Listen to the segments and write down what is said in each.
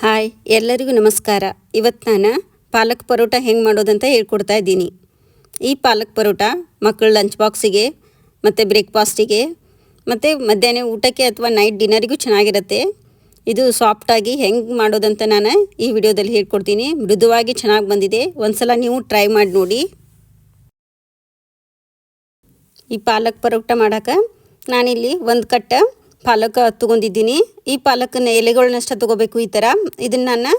Hi, ಎಲ್ಲರಿಗೂ ನಮಸ್ಕಾರ. ಇವತ್ತು ನಾನು ಪಾಲಕ್ ಪರೋಟ ಹೆಂಗೆ ಮಾಡೋದಂತ ಹೇಳ್ಕೊಡ್ತಾ ಇದ್ದೀನಿ. ಈ ಪಾಲಕ್ ಪರೋಟ ಮಕ್ಕಳ ಲಂಚ್ ಬಾಕ್ಸಿಗೆ ಮತ್ತು ಬ್ರೇಕ್ಫಾಸ್ಟಿಗೆ ಮತ್ತು ಮಧ್ಯಾಹ್ನ ಊಟಕ್ಕೆ ಅಥವಾ ನೈಟ್ ಡಿನ್ನರಿಗೂ ಚೆನ್ನಾಗಿರುತ್ತೆ. ಇದು ಸಾಫ್ಟಾಗಿ ಹೆಂಗೆ ಮಾಡೋದಂತ ನಾನು ಈ ವಿಡಿಯೋದಲ್ಲಿ ಹೇಳ್ಕೊಡ್ತೀನಿ. ಮೃದುವಾಗಿ ಚೆನ್ನಾಗಿ ಬಂದಿದೆ. ಒಂದು ಸಲ ನೀವು ಟ್ರೈ ಮಾಡಿ ನೋಡಿ. ಈ ಪಾಲಕ್ ಪರೋಟ ಮಾಡೋಕೆ ನಾನಿಲ್ಲಿ ಒಂದು ಕಟ್ಟ ಪಾಲಕ್ ತೊಗೊಂಡಿದ್ದೀನಿ. ಈ ಪಾಲಕನ್ನ ಎಲೆಗಳನ್ನಷ್ಟ ತೊಗೋಬೇಕು ಈ ಥರ. ಇದನ್ನು ನಾನು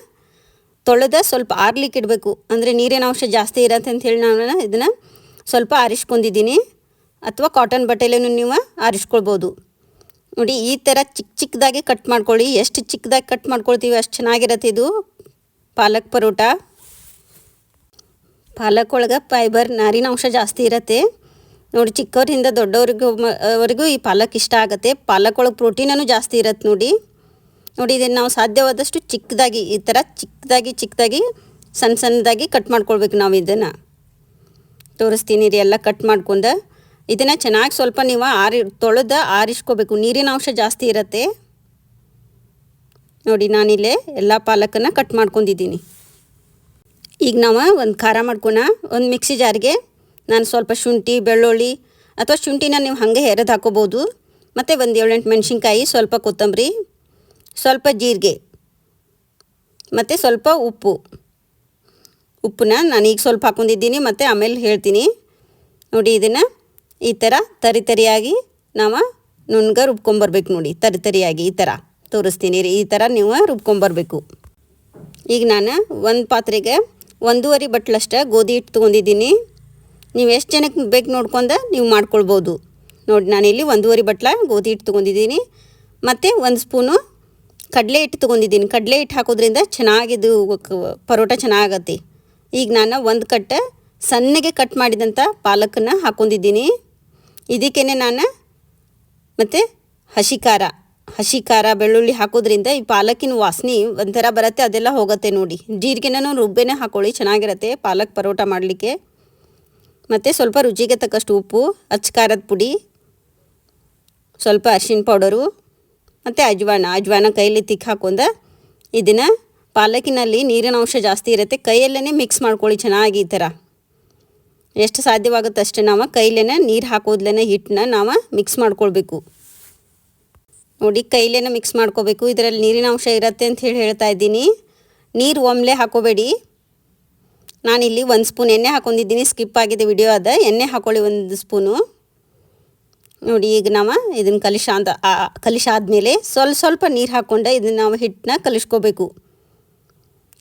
ತೊಳೆದ ಸ್ವಲ್ಪ ಆರ್ಲಿಕ್ಕೆ ಇಡಬೇಕು. ಅಂದರೆ ನೀರಿನ ಅಂಶ ಜಾಸ್ತಿ ಇರತ್ತೆ ಅಂತ ಹೇಳಿ ನಾನು ಇದನ್ನು ಸ್ವಲ್ಪ ಆರಿಸ್ಕೊಂಡಿದ್ದೀನಿ. ಅಥವಾ ಕಾಟನ್ ಬಟ್ಟೆಲೇನು ನೀವು ಆರಿಸ್ಕೊಳ್ಬೋದು. ನೋಡಿ, ಈ ಥರ ಚಿಕ್ಕ ಚಿಕ್ಕದಾಗಿ ಕಟ್ ಮಾಡ್ಕೊಳ್ಳಿ. ಎಷ್ಟು ಚಿಕ್ಕದಾಗಿ ಕಟ್ ಮಾಡ್ಕೊಳ್ತೀವಿ ಅಷ್ಟು ಚೆನ್ನಾಗಿರತ್ತೆ ಇದು ಪಾಲಕ್ ಪರೋಟ. ಪಾಲಕ್ ಒಳಗೆ ಫೈಬರ್ ನಾರಿನ ಅಂಶ ಜಾಸ್ತಿ ಇರತ್ತೆ. ನೋಡಿ, ಚಿಕ್ಕವರಿಂದ ದೊಡ್ಡವ್ರಿಗೂ ಅವರಿಗೂ ಈ ಪಾಲಕ್ ಇಷ್ಟ ಆಗುತ್ತೆ. ಪಾಲಕ್ ಒಳಗೆ ಪ್ರೋಟೀನೂ ಜಾಸ್ತಿ ಇರತ್ತೆ ನೋಡಿ. ನೋಡಿ, ಇದನ್ನು ನಾವು ಸಾಧ್ಯವಾದಷ್ಟು ಚಿಕ್ಕದಾಗಿ, ಈ ಥರ ಚಿಕ್ಕದಾಗಿ ಚಿಕ್ಕದಾಗಿ ಸಣ್ಣ ಸಣ್ಣದಾಗಿ ಕಟ್ ಮಾಡ್ಕೊಳ್ಬೇಕು ನಾವು ಇದನ್ನು. ತೋರಿಸ್ತೀನಿ ರೀ, ಎಲ್ಲ ಕಟ್ ಮಾಡ್ಕೊಂಡು. ಇದನ್ನು ಚೆನ್ನಾಗಿ ಸ್ವಲ್ಪ ನೀವು ಆರಿ, ತೊಳೆದ ಆರಿಸ್ಕೋಬೇಕು. ನೀರಿನ ಅಂಶ ಜಾಸ್ತಿ ಇರತ್ತೆ. ನೋಡಿ, ನಾನಿಲ್ಲೇ ಎಲ್ಲ ಪಾಲಕನ್ನು ಕಟ್ ಮಾಡ್ಕೊಂಡಿದ್ದೀನಿ. ಈಗ ನಾವು ಒಂದು ಖಾರ ಮಾಡ್ಕೊಣ. ಒಂದು ಮಿಕ್ಸಿ ಜಾರಿಗೆ ನಾನು ಸ್ವಲ್ಪ ಶುಂಠಿ, ಬೆಳ್ಳುಳ್ಳಿ ಅಥವಾ ಶುಂಠಿನ ನೀವು ಹಾಗೆ ಹೆರೆದು ಹಾಕೋಬೋದು. ಮತ್ತು ಒಂದು ಏಳೆಂಟು ಮೆಣಸಿನ್ಕಾಯಿ, ಸ್ವಲ್ಪ ಕೊತ್ತಂಬರಿ, ಸ್ವಲ್ಪ ಜೀರಿಗೆ, ಮತ್ತು ಸ್ವಲ್ಪ ಉಪ್ಪು. ಉಪ್ಪನ್ನ ನಾನು ಈಗ ಸ್ವಲ್ಪ ಹಾಕೊಂಡಿದ್ದೀನಿ, ಮತ್ತು ಆಮೇಲೆ ಹೇಳ್ತೀನಿ. ನೋಡಿ ಇದನ್ನು ಈ ಥರ ತರಿ ತರಿಯಾಗಿ ನಾವು ನುಣ್ಗ ರುಬ್ಕೊಂಬರ್ಬೇಕು ನೋಡಿ, ತರಿ ತರಿಯಾಗಿ ಈ ಥರ ತೋರಿಸ್ತೀನಿ ರೀ, ಈ ಥರ ನೀವು ರುಬ್ಕೊಂಬರ್ಬೇಕು. ಈಗ ನಾನು ಒಂದು ಪಾತ್ರೆಗೆ ಒಂದೂವರೆ ಬಟ್ಲಷ್ಟ ಗೋಧಿ ಹಿಟ್ಟು ತೊಗೊಂಡಿದ್ದೀನಿ. ನೀವು ಎಷ್ಟು ಜನಕ್ಕೆ ಬೇಕು ನೋಡ್ಕೊಂಡು ನೀವು ಮಾಡ್ಕೊಳ್ಬೋದು. ನೋಡಿ ನಾನಿಲ್ಲಿ ಒಂದೂವರೆ ಬಟ್ಲ ಗೋಧಿ ಹಿಟ್ಟು ತೊಗೊಂಡಿದ್ದೀನಿ. ಮತ್ತು ಒಂದು ಸ್ಪೂನು ಕಡಲೆ ಹಿಟ್ಟು ತೊಗೊಂಡಿದ್ದೀನಿ. ಕಡಲೆ ಹಿಟ್ಟು ಹಾಕೋದ್ರಿಂದ ಚೆನ್ನಾಗಿದ್ದು ಪರೋಟ ಚೆನ್ನಾಗತ್ತೆ. ಈಗ ನಾನು ಒಂದು ಕಟ್ಟ ಸಣ್ಣಗೆ ಕಟ್ ಮಾಡಿದಂಥ ಪಾಲಕನ್ನು ಹಾಕೊಂಡಿದ್ದೀನಿ. ಇದಕ್ಕೇ ನಾನು ಮತ್ತು ಹಸಿ ಖಾರ ಹಸಿ ಖಾರ ಬೆಳ್ಳುಳ್ಳಿ ಹಾಕೋದ್ರಿಂದ ಈ ಪಾಲಕಿನ ವಾಸನೆ ಒಂಥರ ಬರುತ್ತೆ, ಅದೆಲ್ಲ ಹೋಗುತ್ತೆ ನೋಡಿ. ಜೀರಿಗೆನೂ ರುಬ್ಬೆನೇ ಹಾಕೊಳ್ಳಿ, ಚೆನ್ನಾಗಿರುತ್ತೆ ಪಾಲಕ್ ಪರೋಟ ಮಾಡಲಿಕ್ಕೆ. ಮತ್ತು ಸ್ವಲ್ಪ ರುಚಿಗೆ ತಕ್ಕಷ್ಟು ಉಪ್ಪು, ಅಚ್ಚ ಖಾರದ ಪುಡಿ, ಸ್ವಲ್ಪ ಅರ್ಶಿಣ ಪೌಡರು, ಮತ್ತು ಅಜ್ವಾನ. ಅಜ್ವಾನ ಕೈಯಲ್ಲಿ ತಿಕ್ಕಿ ಹಾಕೊಂಡ ಇದನ್ನು ಪಾಲಕಿನಲ್ಲಿ ನೀರಿನ ಅಂಶ ಜಾಸ್ತಿ ಇರುತ್ತೆ. ಕೈಯಲ್ಲೇ ಮಿಕ್ಸ್ ಮಾಡ್ಕೊಳ್ಳಿ, ಚೆನ್ನಾಗಿ ಈ ಥರ. ಎಷ್ಟು ಸಾಧ್ಯವಾಗುತ್ತೆ ಅಷ್ಟೇ ನಾವು ಕೈಲೇ ನೀರು ಹಾಕೋದ್ಲೇ ಹಿಟ್ಟನ್ನ ನಾವು ಮಿಕ್ಸ್ ಮಾಡ್ಕೊಳ್ಬೇಕು. ನೋಡಿ ಕೈಲೇ ಮಿಕ್ಸ್ ಮಾಡ್ಕೋಬೇಕು. ಇದರಲ್ಲಿ ನೀರಿನ ಅಂಶ ಇರುತ್ತೆ ಅಂತ ಹೇಳಿ ಹೇಳ್ತಾ ಇದ್ದೀನಿ. ನೀರು ಒಮ್ಲೆ ಹಾಕೋಬೇಡಿ. ನಾನಿಲ್ಲಿ ಒಂದು ಸ್ಪೂನ್ ಎಣ್ಣೆ ಹಾಕೊಂಡಿದ್ದೀನಿ. ಸ್ಕಿಪ್ ಆಗಿದೆ ವಿಡಿಯೋ ಅದ. ಎಣ್ಣೆ ಹಾಕೊಳ್ಳಿ ಒಂದು ಸ್ಪೂನು. ನೋಡಿ ಈಗ ನಾವು ಇದನ್ನು ಕಲಿಶ ಅಂತ ಕಲಿಶಾದ್ಮೇಲೆ ಸ್ವಲ್ಪ ಸ್ವಲ್ಪ ನೀರು ಹಾಕ್ಕೊಂಡು ಇದನ್ನು ನಾವು ಹಿಟ್ಟನ್ನ ಕಲಿಸ್ಕೋಬೇಕು.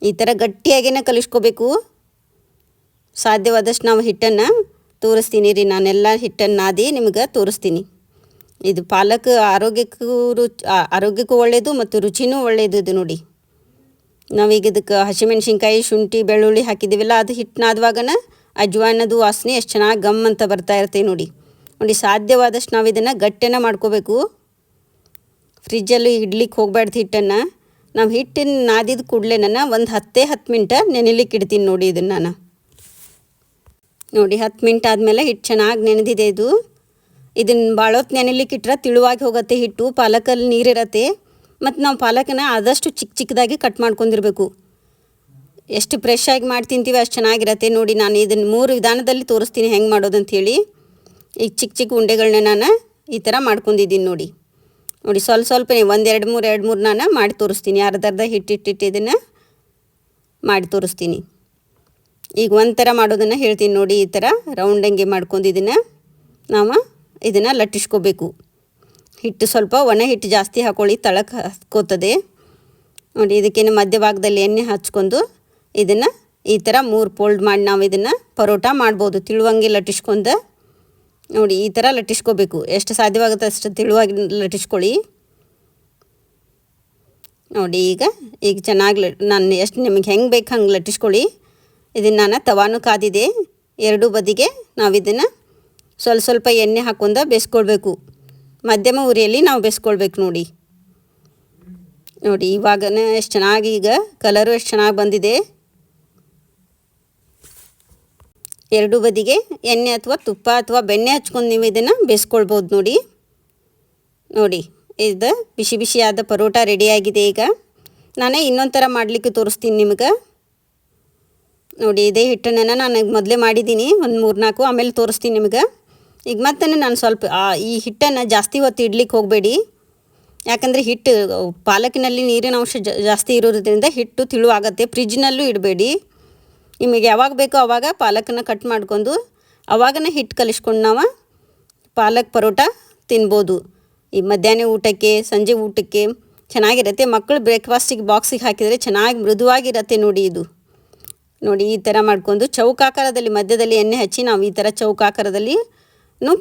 ಈ ಥರ ಗಟ್ಟಿಯಾಗೇ ಕಲಿಸ್ಕೋಬೇಕು. ಸಾಧ್ಯವಾದಷ್ಟು ನಾವು ಹಿಟ್ಟನ್ನು ತೋರಿಸ್ತೀನಿ ರೀ. ನಾನೆಲ್ಲ ಹಿಟ್ಟನ್ನು ನಾದಿ ನಿಮ್ಗೆ ತೋರಿಸ್ತೀನಿ. ಇದು ಪಾಲಕ್ ಆರೋಗ್ಯಕ್ಕೂ ರುಚಿ ಆರೋಗ್ಯಕ್ಕೂ ಒಳ್ಳೆಯದು ಮತ್ತು ರುಚಿನೂ ಒಳ್ಳೆಯದು ಇದು ನೋಡಿ. ನಾವೀಗ ಇದಕ್ಕೆ ಹಸಿಮೆಣ್ಸಿನ್ಕಾಯಿ, ಶುಂಠಿ, ಬೆಳ್ಳುಳ್ಳಿ ಹಾಕಿದ್ದೀವಲ್ಲ, ಅದು ಹಿಟ್ಟನಾದವಾಗನ ಅಜ್ವಾನದು ವಾಸನೆ ಎಷ್ಟು ಚೆನ್ನಾಗಿ ಗಮ್ ಅಂತ ಬರ್ತಾ ಇರ್ತೀವಿ ನೋಡಿ. ನೋಡಿ, ಸಾಧ್ಯವಾದಷ್ಟು ನಾವು ಇದನ್ನು ಗಟ್ಟೆನ ಮಾಡ್ಕೋಬೇಕು. ಫ್ರಿಜ್ಜಲ್ಲಿ ಇಡ್ಲಿಕ್ಕೆ ಹೋಗ್ಬಾರ್ದು ಹಿಟ್ಟನ್ನು. ನಾವು ಹಿಟ್ಟಿನ ನಾದಿದ ಕೂಡಲೇ ನಾನು ಒಂದು ಹತ್ತೇ ಹತ್ತು ಮಿನಿಟ ನೆನೆಲಿಕ್ಕೆ ಇಡ್ತೀನಿ ನೋಡಿ ಇದನ್ನು ನಾನು. ನೋಡಿ, ಹತ್ತು ಮಿನಿಟ್ ಆದಮೇಲೆ ಹಿಟ್ಟು ಚೆನ್ನಾಗಿ ನೆನೆದಿದೆ ಇದು. ಇದನ್ನು ಭಾಳ ಹೊತ್ತು ನೆನೆಲಿಕ್ಕೆ ಇಟ್ಟರೆ ತಿಳುವಾಗಿ ಹೋಗುತ್ತೆ ಹಿಟ್ಟು ಪಾಲಕಲ್ಲಿ ನೀರಿರತ್ತೆ ಮತ್ತು ನಾವು ಪಾಲಕನ ಆದಷ್ಟು ಚಿಕ್ಕ ಚಿಕ್ಕದಾಗಿ ಕಟ್ ಮಾಡ್ಕೊಂಡಿರಬೇಕು. ಎಷ್ಟು ಫ್ರೆಶ್ ಆಗಿ ಮಾಡಿ ತಿಂತೀವಿ ಅಷ್ಟು ಚೆನ್ನಾಗಿರತ್ತೆ ನೋಡಿ ನಾನು ಇದನ್ನು ಮೂರು ವಿಧಾನದಲ್ಲಿ ತೋರಿಸ್ತೀನಿ ಹೆಂಗೆ ಮಾಡೋದು ಹೇಳಿ ಈಗ ಚಿಕ್ಕ ಚಿಕ್ಕ ಉಂಡೆಗಳನ್ನ ನಾನು ಈ ಥರ ಮಾಡ್ಕೊಂಡಿದ್ದೀನಿ ನೋಡಿ. ನೋಡಿ ಸ್ವಲ್ಪ ಸ್ವಲ್ಪನೇ ಒಂದು ಎರಡು ಮೂರು ಎರಡು ಮೂರು ನಾನು ಮಾಡಿ ತೋರಿಸ್ತೀನಿ. ಅರ್ಧ ಅರ್ಧ ಹಿಟ್ಟಿಟ್ಟಿಟ್ಟು ಇದನ್ನು ಮಾಡಿ ತೋರಿಸ್ತೀನಿ. ಈಗ ಒಂದು ಥರ ಮಾಡೋದನ್ನು ಹೇಳ್ತೀನಿ ನೋಡಿ ಈ ಥರ ರೌಂಡಂಗೆ ಇದನ್ನು ನಾವು ಇದನ್ನು ಲಟ್ಟಿಸ್ಕೋಬೇಕು. ಹಿಟ್ಟು ಸ್ವಲ್ಪ ಒಣ ಹಿಟ್ಟು ಜಾಸ್ತಿ ಹಾಕೊಳ್ಳಿ ತಳಕ್ಕೆ ಹತ್ಕೋತದೆ ನೋಡಿ, ಇದಕ್ಕೇನು ಮಧ್ಯಭಾಗದಲ್ಲಿ ಎಣ್ಣೆ ಹಚ್ಕೊಂಡು ಇದನ್ನು ಈ ಥರ ಮೂರು ಫೋಲ್ಡ್ ಮಾಡಿ ನಾವು ಇದನ್ನು ಪರೋಟ ಮಾಡ್ಬೋದು. ತಿಳುವಂಗೆ ಲಟ್ಟಿಸ್ಕೊಂಡು, ನೋಡಿ, ಈ ಥರ ಲಟ್ಟಿಸ್ಕೋಬೇಕು. ಎಷ್ಟು ಸಾಧ್ಯವಾಗುತ್ತೆ ಅಷ್ಟು ತಿಳುವಾಗಿ ಲಟ್ಟಿಸ್ಕೊಳ್ಳಿ. ನೋಡಿ, ಈಗ ಈಗ ಚೆನ್ನಾಗಿ ನಾನು ಎಷ್ಟು ನಿಮಗೆ ಹೆಂಗೆ ಬೇಕು ಹಂಗೆ ಲಟ್ಟಿಸ್ಕೊಳ್ಳಿ. ಇದನ್ನು ನಾನು ತವಾನು ಕಾದಿದೆ. ಎರಡೂ ಬದಿಗೆ ನಾವು ಇದನ್ನು ಸ್ವಲ್ಪ ಸ್ವಲ್ಪ ಎಣ್ಣೆ ಹಾಕೊಂಡು ಬೇಯಿಸ್ಕೊಳ್ಬೇಕು ಮಧ್ಯಮ ಉರಿಯಲ್ಲಿ ನಾವು ಬೆಸ್ಕೊಳ್ಬೇಕು ನೋಡಿ. ನೋಡಿ, ಇವಾಗನೇ ಎಷ್ಟು ಚೆನ್ನಾಗಿ ಈಗ ಕಲರು ಎಷ್ಟು ಚೆನ್ನಾಗಿ ಬಂದಿದೆ. ಎರಡು ಬದಿಗೆ ಎಣ್ಣೆ ಅಥವಾ ತುಪ್ಪ ಅಥವಾ ಬೆಣ್ಣೆ ಹಚ್ಕೊಂಡು ನೀವು ಇದನ್ನು ಬೇಯಿಸ್ಕೊಳ್ಬೋದು ನೋಡಿ. ನೋಡಿ, ಇದು ಬಿಸಿ ಬಿಸಿಯಾದ ಪರೋಟ ರೆಡಿಯಾಗಿದೆ ಈಗ. ನಾನೇ ಇನ್ನೊಂದು ಥರ ಮಾಡಲಿಕ್ಕೆ ತೋರಿಸ್ತೀನಿ ನಿಮ್ಗೆ. ನೋಡಿ, ಇದೇ ಹಿಟ್ಟನ್ನು ನಾನು ಮೊದಲೇ ಮಾಡಿದ್ದೀನಿ. ಒಂದು ಮೂರು ನಾಲ್ಕು ಆಮೇಲೆ ತೋರಿಸ್ತೀನಿ ನಿಮ್ಗೆ. ಈಗ ಮತ್ತೆ ನಾನು ಸ್ವಲ್ಪ ಈ ಹಿಟ್ಟನ್ನು ಜಾಸ್ತಿ ಹೊತ್ತು ಇಡ್ಲಿಕ್ಕೆ ಹೋಗಬೇಡಿ. ಯಾಕಂದರೆ ಹಿಟ್ಟು, ಪಾಲಕಿನಲ್ಲಿ ನೀರಿನ ಅಂಶ ಜಾಸ್ತಿ ಇರೋದ್ರಿಂದ ಹಿಟ್ಟು ತಿಳುವಾಗತ್ತೆ. ಫ್ರಿಜ್ನಲ್ಲೂ ಇಡಬೇಡಿ. ನಿಮಗೆ ಯಾವಾಗ ಬೇಕೋ ಆವಾಗ ಪಾಲಕನ್ನ ಕಟ್ ಮಾಡ್ಕೊಂಡು, ಅವಾಗನ ಹಿಟ್ಟು ಕಲಿಸ್ಕೊಂಡು ನಾವು ಪಾಲಕ್ ಪರೋಟ ತಿನ್ಬೋದು. ಈ ಮಧ್ಯಾಹ್ನ ಊಟಕ್ಕೆ, ಸಂಜೆ ಊಟಕ್ಕೆ ಚೆನ್ನಾಗಿರುತ್ತೆ. ಮಕ್ಕಳು ಬ್ರೇಕ್ಫಾಸ್ಟಿಗೆ ಬಾಕ್ಸಿಗೆ ಹಾಕಿದರೆ ಚೆನ್ನಾಗಿ ಮೃದುವಾಗಿರುತ್ತೆ ನೋಡಿ ಇದು. ನೋಡಿ, ಈ ಥರ ಮಾಡ್ಕೊಂಡು ಚೌಕಾಕಾರದಲ್ಲಿ, ಮಧ್ಯದಲ್ಲಿ ಎಣ್ಣೆ ಹಚ್ಚಿ ನಾವು ಈ ಥರ ಚೌಕಾಕಾರದಲ್ಲಿ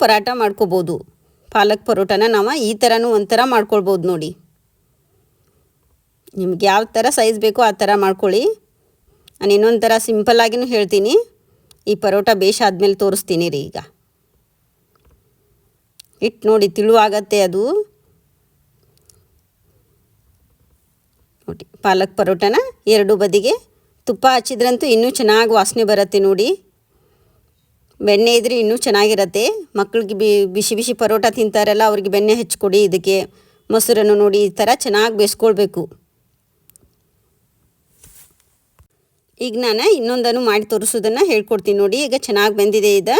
ಪರಾಟ ಮಾಡ್ಕೋಬೋದು. ಪಾಲಕ್ ಪರೋಟನ ನಾವು ಈ ಥರನೂ ಒಂಥರ ಮಾಡ್ಕೊಳ್ಬೋದು ನೋಡಿ. ನಿಮ್ಗೆ ಯಾವ ಥರ ಸೈಜ್ ಬೇಕೋ ಆ ಥರ ಮಾಡ್ಕೊಳ್ಳಿ. ನಾನು ಇನ್ನೊಂದು ಥರ ಸಿಂಪಲ್ಲಾಗಿನೂ ಹೇಳ್ತೀನಿ. ಈ ಪರೋಟ ಬೇಷ್ ಆದಮೇಲೆ ತೋರಿಸ್ತೀನಿ ರೀ ಈಗ. ಇಟ್ಟು ನೋಡಿ ತಿಳುವಾಗತ್ತೆ ಅದು. ನೋಡಿ ಪಾಲಕ್ ಪರೋಟನ ಎರಡು ಬದಿಗೆ ತುಪ್ಪ ಹಚ್ಚಿದ್ರಂತೂ ಇನ್ನೂ ಚೆನ್ನಾಗಿ ವಾಸನೆ ಬರುತ್ತೆ ನೋಡಿ. ಬೆಣ್ಣೆ ಇದ್ರೆ ಇನ್ನೂ ಚೆನ್ನಾಗಿರತ್ತೆ. ಮಕ್ಕಳಿಗೆ ಬಿ, ಬಿಸಿ ಬಿಸಿ ಪರೋಟ ತಿಂತಾರಲ್ಲ ಅವ್ರಿಗೆ ಬೆಣ್ಣೆ ಹಚ್ಕೊಡಿ ಇದಕ್ಕೆ. ಮೊಸರನ್ನು ನೋಡಿ ಈ ಥರ ಚೆನ್ನಾಗಿ ಬೇಯಿಸ್ಕೊಳ್ಬೇಕು. ಈಗ ನಾನು ಇನ್ನೊಂದನ್ನು ಮಾಡಿ ತೋರಿಸೋದನ್ನು ಹೇಳ್ಕೊಡ್ತೀನಿ ನೋಡಿ. ಈಗ ಚೆನ್ನಾಗಿ ಬೆಂದಿದೆ ಇದು.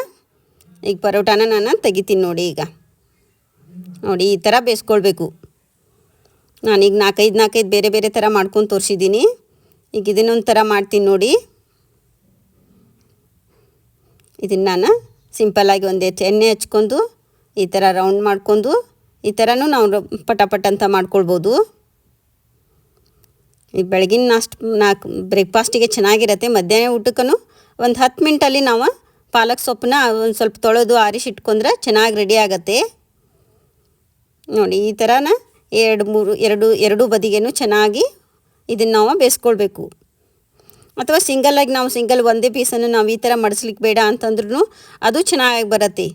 ಈಗ ಪರೋಟಾನ ನಾನು ತೆಗಿತೀನಿ ನೋಡಿ ಈಗ. ನೋಡಿ ಈ ಥರ ಬೇಯಿಸ್ಕೊಳ್ಬೇಕು. ನಾನೀಗ ನಾಲ್ಕೈದು ನಾಲ್ಕೈದು ಬೇರೆ ಬೇರೆ ಥರ ಮಾಡ್ಕೊಂಡು ತೋರಿಸಿದ್ದೀನಿ. ಈಗ ಇದನ್ನೊಂದು ಥರ ಮಾಡ್ತೀನಿ ನೋಡಿ. ಇದನ್ನು ನಾನು ಸಿಂಪಲ್ಲಾಗಿ ಒಂದು ಹೆಚ್ಚು ಎಣ್ಣೆ ಹಚ್ಕೊಂಡು ಈ ಥರ ರೌಂಡ್ ಮಾಡ್ಕೊಂಡು ಈ ಥರನೂ ನಾವು ರ- ಪಟ ಪಟ ಅಂತ ಮಾಡ್ಕೊಳ್ಬೋದು. ಈ ಬೆಳಗಿನ ನಾಷ್ಟ ನಾಲ್ಕು ಬ್ರೇಕ್ಫಾಸ್ಟಿಗೆ ಚೆನ್ನಾಗಿರುತ್ತೆ. ಮಧ್ಯಾಹ್ನ ಊಟಕ್ಕೂ ಒಂದು ಹತ್ತು ಮಿನಿಟಲ್ಲಿ ನಾವು ಪಾಲಕ್ ಸೊಪ್ಪನ್ನ ಒಂದು ಸ್ವಲ್ಪ ತೊಳೆದು ಆರಿಸಿಟ್ಕೊಂಡ್ರೆ ಚೆನ್ನಾಗಿ ರೆಡಿ ಆಗತ್ತೆ. ನೋಡಿ, ಈ ಥರನ ಎರಡು, ಮೂರು, ಎರಡು ಎರಡು ಬದಿಗೇನು ಚೆನ್ನಾಗಿ ಇದನ್ನು ನಾವು ಬೇಯಿಸ್ಕೊಳ್ಬೇಕು. ಅಥವಾ ಸಿಂಗಲ್ಲಾಗಿ ನಾವು ಸಿಂಗಲ್ ಒಂದೇ ಪೀಸನ್ನು ನಾವು ಈ ಥರ ಮಡಿಸ್ಲಿಕ್ಕೆ ಬೇಡ ಅಂತಂದ್ರೂ ಅದು ಚೆನ್ನಾಗಿ ಬರುತ್ತೆ.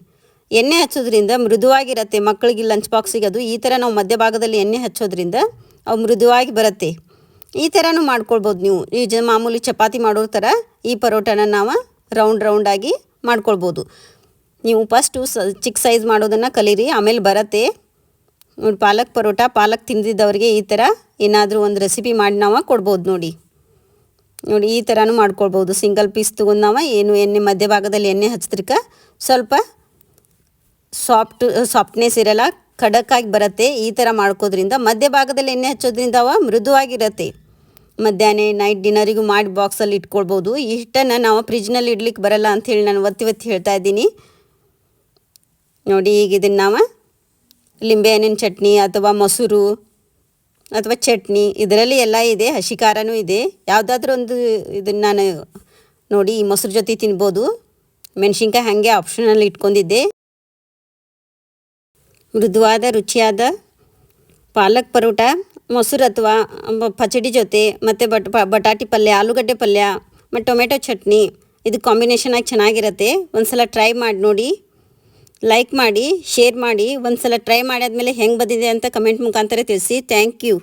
ಎಣ್ಣೆ ಹಚ್ಚೋದ್ರಿಂದ ಮೃದುವಾಗಿರತ್ತೆ. ಮಕ್ಕಳಿಗೆ ಲಂಚ್ ಬಾಕ್ಸಿಗೆ ಅದು ಈ ಥರ ನಾವು ಮಧ್ಯಭಾಗದಲ್ಲಿ ಎಣ್ಣೆ ಹಚ್ಚೋದ್ರಿಂದ ಅವು ಮೃದುವಾಗಿ ಬರುತ್ತೆ. ಈ ಥರನೂ ಮಾಡ್ಕೊಳ್ಬೋದು ನೀವು. ಈ ಜ ಮಾಮೂಲಿ ಚಪಾತಿ ಮಾಡೋ ಥರ ಈ ಪರೋಟನ ನಾವು ರೌಂಡ್ ರೌಂಡಾಗಿ ಮಾಡ್ಕೊಳ್ಬೋದು. ನೀವು ಫಸ್ಟು ಸ ಚಿಕ್ಕ ಸೈಜ್ ಮಾಡೋದನ್ನು ಕಲೀರಿ. ಆಮೇಲೆ ಬರುತ್ತೆ. ಪಾಲಕ್ ಪರೋಟ, ಪಾಲಕ್ ತಿಂದಿದ್ದವ್ರಿಗೆ ಈ ಥರ ಏನಾದರೂ ಒಂದು ರೆಸಿಪಿ ಮಾಡಿ ನಾವು ಕೊಡ್ಬೋದು ನೋಡಿ. ನೋಡಿ, ಈ ಥರನೂ ಮಾಡ್ಕೊಳ್ಬೋದು. ಸಿಂಗಲ್ ಪೀಸ್ ತೊಗೊಂಡು ನಾವು ಏನು ಎಣ್ಣೆ ಮಧ್ಯಭಾಗದಲ್ಲಿ ಎಣ್ಣೆ ಹಚ್ಚಿದ್ರಕ ಸ್ವಲ್ಪ ಸಾಫ್ಟ್ ಸಾಫ್ಟ್ನೆಸ್ ಇರಲ್ಲ, ಖಡಕ್ಕಾಗಿ ಬರುತ್ತೆ. ಈ ಥರ ಮಾಡ್ಕೋದ್ರಿಂದ ಮಧ್ಯಭಾಗದಲ್ಲಿ ಎಣ್ಣೆ ಹಚ್ಚೋದ್ರಿಂದ ಅವ ಮೃದುವಾಗಿರತ್ತೆ. ಮಧ್ಯಾಹ್ನ ನೈಟ್ ಡಿನ್ನರಿಗೂ ಮಾಡಿ ಬಾಕ್ಸಲ್ಲಿ ಇಟ್ಕೊಳ್ಬೋದು. ಈ ಹಿಟ್ಟನ್ನು ನಾವು ಫ್ರಿಜ್ನಲ್ಲಿ ಇಡ್ಲಿಕ್ಕೆ ಬರಲ್ಲ ಅಂಥೇಳಿ ನಾನು ಒತ್ತಿ ಒತ್ತಿ ಹೇಳ್ತಾ ಇದ್ದೀನಿ. ನೋಡಿ, ಈಗ ಇದನ್ನು ನಾವು ಲಿಂಬೆಹಣ್ಣಿನ ಚಟ್ನಿ ಅಥವಾ ಮೊಸರು ಅಥವಾ ಚಟ್ನಿ, ಇದರಲ್ಲಿ ಎಲ್ಲ ಇದೆ ಹಸಿ ಖಾರನೂ ಇದೆ. ಯಾವುದಾದ್ರೂ ಒಂದು ಇದನ್ನು ನಾನು ನೋಡಿ ಮೊಸರು ಜೊತೆ ತಿನ್ಬೋದು. ಮೆಣಸಿನ್ಕಾಯಿ ಹಾಗೆ ಆಪ್ಷನಲ್ಲಿ ಇಟ್ಕೊಂಡಿದ್ದೆ. ಮೃದುವಾದ, ರುಚಿಯಾದ ಪಾಲಕ್ ಪರೋಟ, ಮೊಸರು ಅಥವಾ ಪಚಡಿ ಜೊತೆ, ಮತ್ತು ಬಟ್ ಬಟಾಟಿ ಪಲ್ಯ, ಆಲೂಗಡ್ಡೆ ಪಲ್ಯ, ಮತ್ತು ಟೊಮೆಟೊ ಚಟ್ನಿ. ಇದು ಕಾಂಬಿನೇಷನ್ ಆಗಿ ಚೆನ್ನಾಗಿರುತ್ತೆ. ಒಂದು ಸಲ ಟ್ರೈ ಮಾಡಿ ನೋಡಿ. ಲೈಕ್ ಮಾಡಿ ಶೇರ್ ಮಾಡಿ ಒಂದು ಸಲ ಟ್ರೈ ಮಾಡಾದ್ಮೇಲೆ ಹೆಂಗೆ ಬಂದಿದೆ ಅಂತ ಕಮೆಂಟ್ ಮುಖಾಂತರ ತಿಳಿಸಿ. Thank you